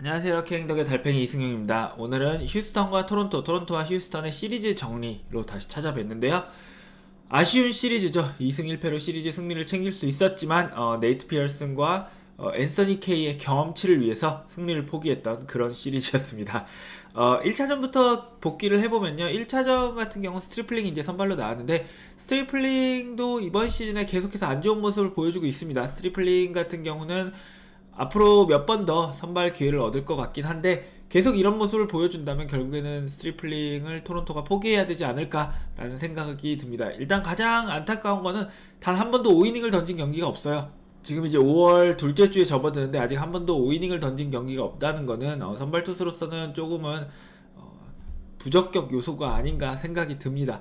안녕하세요. 키행덕의 달팽이 이승용입니다. 오늘은 휴스턴과 토론토, 토론토와 휴스턴의 시리즈 정리로 다시 찾아뵀는데요. 아쉬운 시리즈죠. 2승 1패로 시리즈 승리를 챙길 수 있었지만 어, 네이트 피어슨과 어, 앤서니 케이의 경험치를 위해서 승리를 포기했던 그런 시리즈였습니다. 어, 1차전부터 복귀를 해보면요. 1차전 같은 경우 스트리플링이 이제 선발로 나왔는데 스트리플링도 이번 시즌에 계속해서 안 좋은 모습을 보여주고 있습니다. 스트리플링 같은 경우는 앞으로 몇 번 더 선발 기회를 얻을 것 같긴 한데 계속 이런 모습을 보여준다면 결국에는 스트리플링을 토론토가 포기해야 되지 않을까라는 생각이 듭니다. 일단 가장 안타까운 거는 단 한 번도 5이닝을 던진 경기가 없어요. 지금 이제 5월 둘째 주에 접어드는데 아직 한 번도 5이닝을 던진 경기가 없다는 거는 어, 선발 투수로서는 조금은 어, 부적격 요소가 아닌가 생각이 듭니다.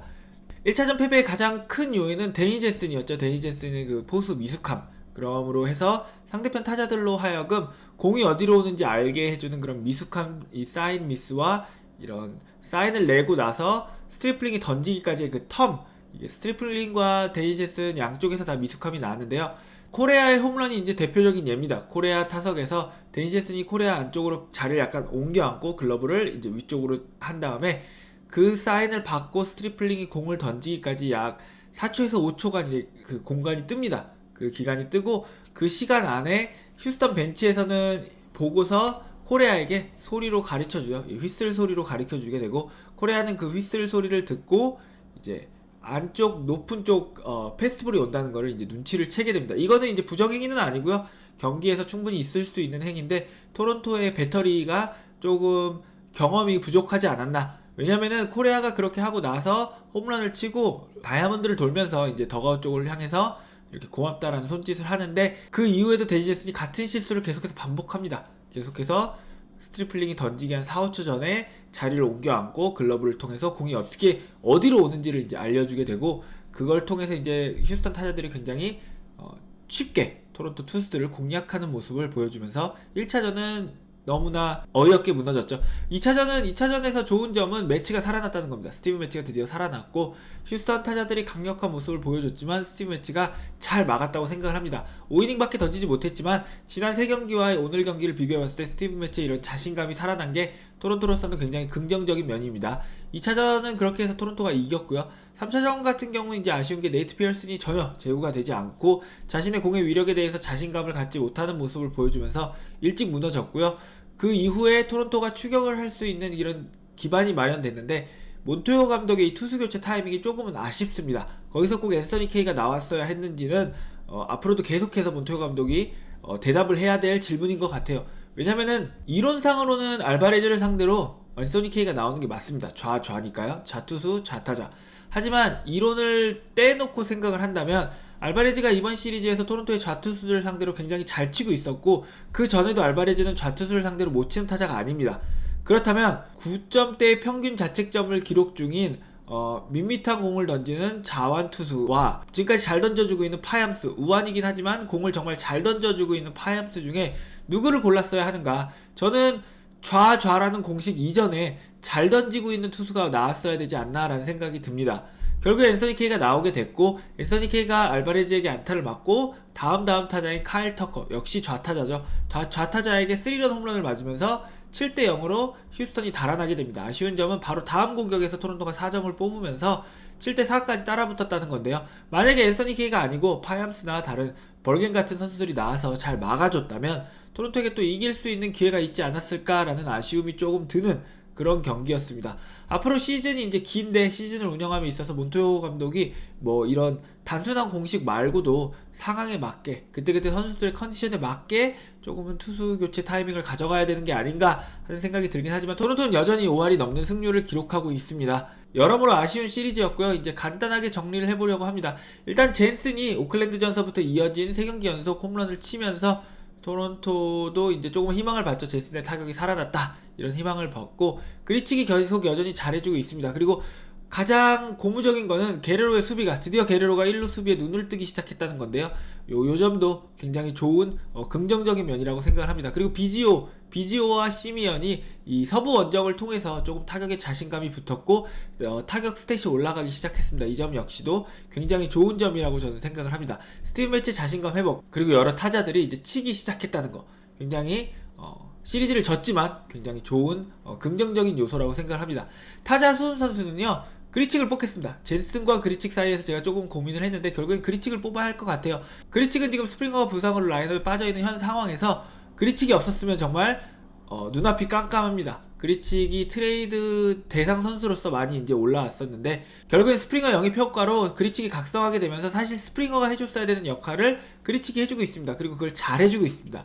1차전 패배의 가장 큰 요인은 데니 제슨이었죠. 데니 제슨의 그 포수 미숙함. 그러므로 해서 상대편 타자들로 하여금 공이 어디로 오는지 알게 해주는 그런 미숙한 이 사인 미스와 이런 사인을 내고 나서 스트리플링이 던지기까지의 그 텀, 이게 스트리플링과 데이제슨 양쪽에서 다 미숙함이 나는데요. 코레아의 홈런이 이제 대표적인 예입니다. 코레아 타석에서 데니제슨이 코레아 안쪽으로 자리를 약간 옮겨 앉고 글러브를 이제 위쪽으로 한 다음에 그 사인을 받고 스트리플링이 공을 던지기까지 약 4초에서 5초간 이제 그 공간이 뜹니다. 그 기간이 뜨고 그 시간 안에 휴스턴 벤치에서는 보고서 코레아에게 소리로 가르쳐 줘요. 이 휘슬 소리로 가르쳐 주게 되고 코레아는 그 휘슬 소리를 듣고 이제 안쪽 높은 쪽 어, 페스티벌이 온다는 거를 이제 눈치를 채게 됩니다. 이거는 이제 부정행위는 아니고요. 경기에서 충분히 있을 수 있는 행위인데 토론토의 배터리가 조금 경험이 부족하지 않았나. 왜냐면은 코레아가 그렇게 하고 나서 홈런을 치고 다이아몬드를 돌면서 이제 더가웃 쪽을 향해서 이렇게 고맙다라는 손짓을 하는데 그 이후에도 데이제슨이 같은 실수를 계속해서 반복합니다. 계속해서 스트리플링이 던지기 한 4, 5초 전에 자리를 옮겨 앉고 글러브를 통해서 공이 어떻게 어디로 오는지를 이제 알려주게 되고 그걸 통해서 이제 휴스턴 타자들이 굉장히 어, 쉽게 토론토 투수들을 공략하는 모습을 보여주면서 1차전은 너무나 어이없게 무너졌죠. 2차전은 2차전에서 좋은 점은 매치가 살아났다는 겁니다. 스티브 매치가 드디어 살아났고 휴스턴 타자들이 강력한 모습을 보여줬지만 스티브 매치가 잘 막았다고 생각을 합니다. 5이닝밖에 던지지 못했지만 지난 3경기와 오늘 경기를 비교해봤을 때 스티브 매치의 이런 자신감이 살아난 게 토론토로서는 굉장히 긍정적인 면입니다. 2차전은 그렇게 해서 토론토가 이겼고요. 3차전 같은 경우는 이제 아쉬운 게 네이트 피어슨이 전혀 제구가 되지 않고 자신의 공의 위력에 대해서 자신감을 갖지 못하는 모습을 보여주면서 일찍 무너졌고요. 그 이후에 토론토가 추격을 할 수 있는 이런 기반이 마련됐는데 몬토요 감독의 이 투수 교체 타이밍이 조금은 아쉽습니다. 거기서 꼭 앤서니 케이가 나왔어야 했는지는 어, 앞으로도 계속해서 몬토요 감독이 어, 대답을 해야 될 질문인 것 같아요. 왜냐면은 이론상으로는 알바레즈를 상대로 앤서니 케이가 나오는 게 맞습니다. 좌 좌니까요. 좌투수 좌타자. 하지만 이론을 떼놓고 생각을 한다면 알바레즈가 이번 시리즈에서 토론토의 좌투수들 상대로 굉장히 잘 치고 있었고 그 전에도 알바레즈는 좌투수를 상대로 못 치는 타자가 아닙니다. 그렇다면 9점대의 평균 자책점을 기록 중인 어, 밋밋한 공을 던지는 자완 투수와 지금까지 잘 던져주고 있는 파얌스 우완이긴 하지만 공을 정말 잘 던져주고 있는 파얌스 중에 누구를 골랐어야 하는가? 저는 좌좌라는 공식 이전에 잘 던지고 있는 투수가 나왔어야 되지 않나라는 생각이 듭니다. 결국 앤서니 케이가 나오게 됐고 앤서니 케이가 알바레즈에게 안타를 맞고 다음 다음 타자인 카일 터커 역시 좌타자죠. 좌, 좌타자에게 3런 홈런을 맞으면서 7대 0으로 휴스턴이 달아나게 됩니다. 아쉬운 점은 바로 다음 공격에서 토론토가 4점을 뽑으면서 7대 4까지 따라붙었다는 건데요. 만약에 앤서니 케이가 아니고 파얌스나 다른 벌겐 같은 선수들이 나와서 잘 막아줬다면 토론토에게 또 이길 수 있는 기회가 있지 않았을까라는 아쉬움이 조금 드는 그런 경기였습니다. 앞으로 시즌이 이제 긴데 시즌을 운영함에 있어서 몬토요 감독이 뭐 이런 단순한 공식 말고도 상황에 맞게 그때그때 선수들의 컨디션에 맞게 조금은 투수 교체 타이밍을 가져가야 되는 게 아닌가 하는 생각이 들긴 하지만 토론토는 여전히 5할이 넘는 승률을 기록하고 있습니다. 여러모로 아쉬운 시리즈였고요. 이제 간단하게 정리를 해보려고 합니다. 일단 젠슨이 오클랜드 전서부터 이어진 3경기 연속 홈런을 치면서 토론토도 이제 조금 희망을 받죠. 제슨의 타격이 살아났다. 이런 희망을 받고 그리치기 계속 여전히 잘해주고 있습니다. 그리고 가장 고무적인 거는 게레로의 수비가 드디어 게레로가 1루 수비에 눈을 뜨기 시작했다는 건데요. 요, 요 점도 굉장히 좋은 어, 긍정적인 면이라고 생각을 합니다. 그리고 비지오, 비지오와 시미언이 이 서부 원정을 통해서 조금 타격에 자신감이 붙었고 어, 타격 스탯이 올라가기 시작했습니다. 이 점 역시도 굉장히 좋은 점이라고 저는 생각을 합니다. 스티브 매치 자신감 회복 그리고 여러 타자들이 이제 치기 시작했다는 거 굉장히 어, 시리즈를 졌지만 굉장히 좋은 어, 긍정적인 요소라고 생각을 합니다. 타자 수훈 선수는요. 그리칙을 뽑겠습니다. 젠슨과 그리칙 사이에서 제가 조금 고민을 했는데 결국엔 그리칙을 뽑아야 할 것 같아요. 그리칙은 지금 스프링거가 부상으로 라인업에 빠져있는 현 상황에서 그리칙이 없었으면 정말 어, 눈앞이 깜깜합니다. 그리칙이 트레이드 대상 선수로서 많이 이제 올라왔었는데 결국엔 스프링거 영입 효과로 그리칙이 각성하게 되면서 사실 스프링거가 해줬어야 되는 역할을 그리칙이 해주고 있습니다. 그리고 그걸 잘 해주고 있습니다.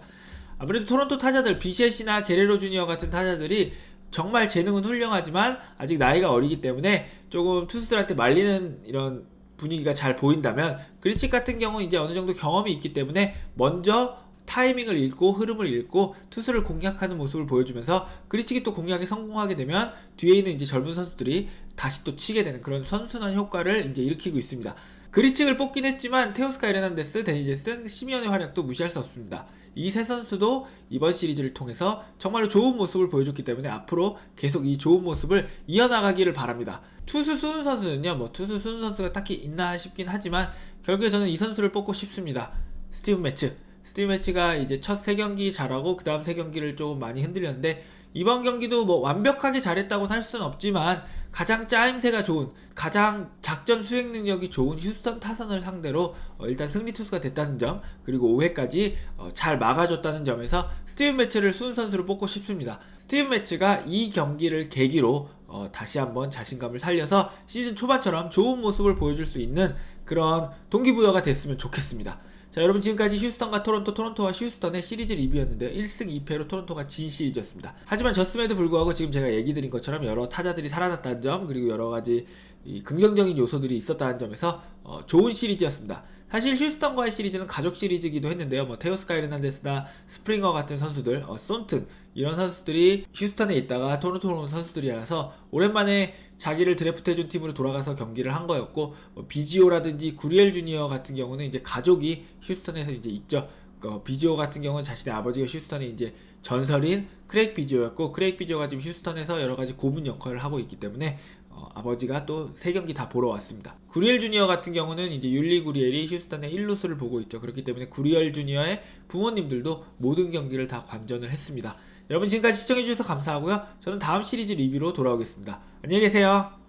아무래도 토론토 타자들 비셋이나 게레로 주니어 같은 타자들이 정말 재능은 훌륭하지만 아직 나이가 어리기 때문에 조금 투수들한테 말리는 이런 분위기가 잘 보인다면 그리치 같은 경우는 이제 어느 정도 경험이 있기 때문에 먼저 타이밍을 읽고 흐름을 읽고 투수를 공략하는 모습을 보여주면서 그리치기 또 공략에 성공하게 되면 뒤에 있는 이제 젊은 선수들이 다시 또 치게 되는 그런 선순환 효과를 이제 일으키고 있습니다. 그리칭을 뽑긴 했지만 테오스카 에르난데스, 데니 제슨, 시미언의 활약도 무시할 수 없습니다. 이 세 선수도 이번 시리즈를 통해서 정말로 좋은 모습을 보여줬기 때문에 앞으로 계속 이 좋은 모습을 이어나가기를 바랍니다. 투수 수훈 선수는요, 뭐 투수 수훈 선수가 딱히 있나 싶긴 하지만 결국에 저는 이 선수를 뽑고 싶습니다. 스티븐 매츠. 스티븐 매치가 이제 첫 세 경기 잘하고 그 다음 세 경기를 조금 많이 흔들렸는데 이번 경기도 뭐 완벽하게 잘했다고는 할 수는 없지만 가장 짜임새가 좋은 가장 작전 수행 능력이 좋은 휴스턴 타선을 상대로 어, 일단 승리 투수가 됐다는 점 그리고 5회까지 어, 잘 막아줬다는 점에서 스티븐 매치를 수훈 선수로 뽑고 싶습니다. 스티븐 매치가 이 경기를 계기로 어, 다시 한번 자신감을 살려서 시즌 초반처럼 좋은 모습을 보여줄 수 있는 그런 동기부여가 됐으면 좋겠습니다. 자 여러분 지금까지 휴스턴과 토론토 토론토와 휴스턴의 시리즈 리뷰였는데요. 1승 2패로 토론토가 진 시리즈였습니다. 하지만 졌음에도 불구하고 지금 제가 얘기 드린 것처럼 여러 타자들이 살아났다는 점 그리고 여러가지 긍정적인 요소들이 있었다는 점에서 어, 좋은 시리즈였습니다 사실 휴스턴과의 시리즈는 가족 시리즈이기도 했는데요 뭐 테오스카 이르난데스나 스프링어 같은 선수들 어, 손튼 이런 선수들이 휴스턴에 있다가 토론토로 온 선수들이라서 오랜만에 자기를 드래프트해준 팀으로 돌아가서 경기를 한 거였고 뭐 비지오라든지 구리엘 주니어 같은 경우는 이제 가족이 휴스턴에서 이제 있죠. 어, 비지오 같은 경우는 자신의 아버지가 휴스턴에 이제 전설인 크레이크 비지오였고 크레이크 비지오가 지금 휴스턴에서 여러 가지 고문 역할을 하고 있기 때문에 어, 아버지가 또 세 경기 다 보러 왔습니다. 구리엘 주니어 같은 경우는 이제 율리 구리엘이 휴스턴의 1루수를 보고 있죠. 그렇기 때문에 구리엘 주니어의 부모님들도 모든 경기를 다 관전을 했습니다. 여러분 지금까지 시청해주셔서 감사하고요. 저는 다음 시리즈 리뷰로 돌아오겠습니다. 안녕히 계세요.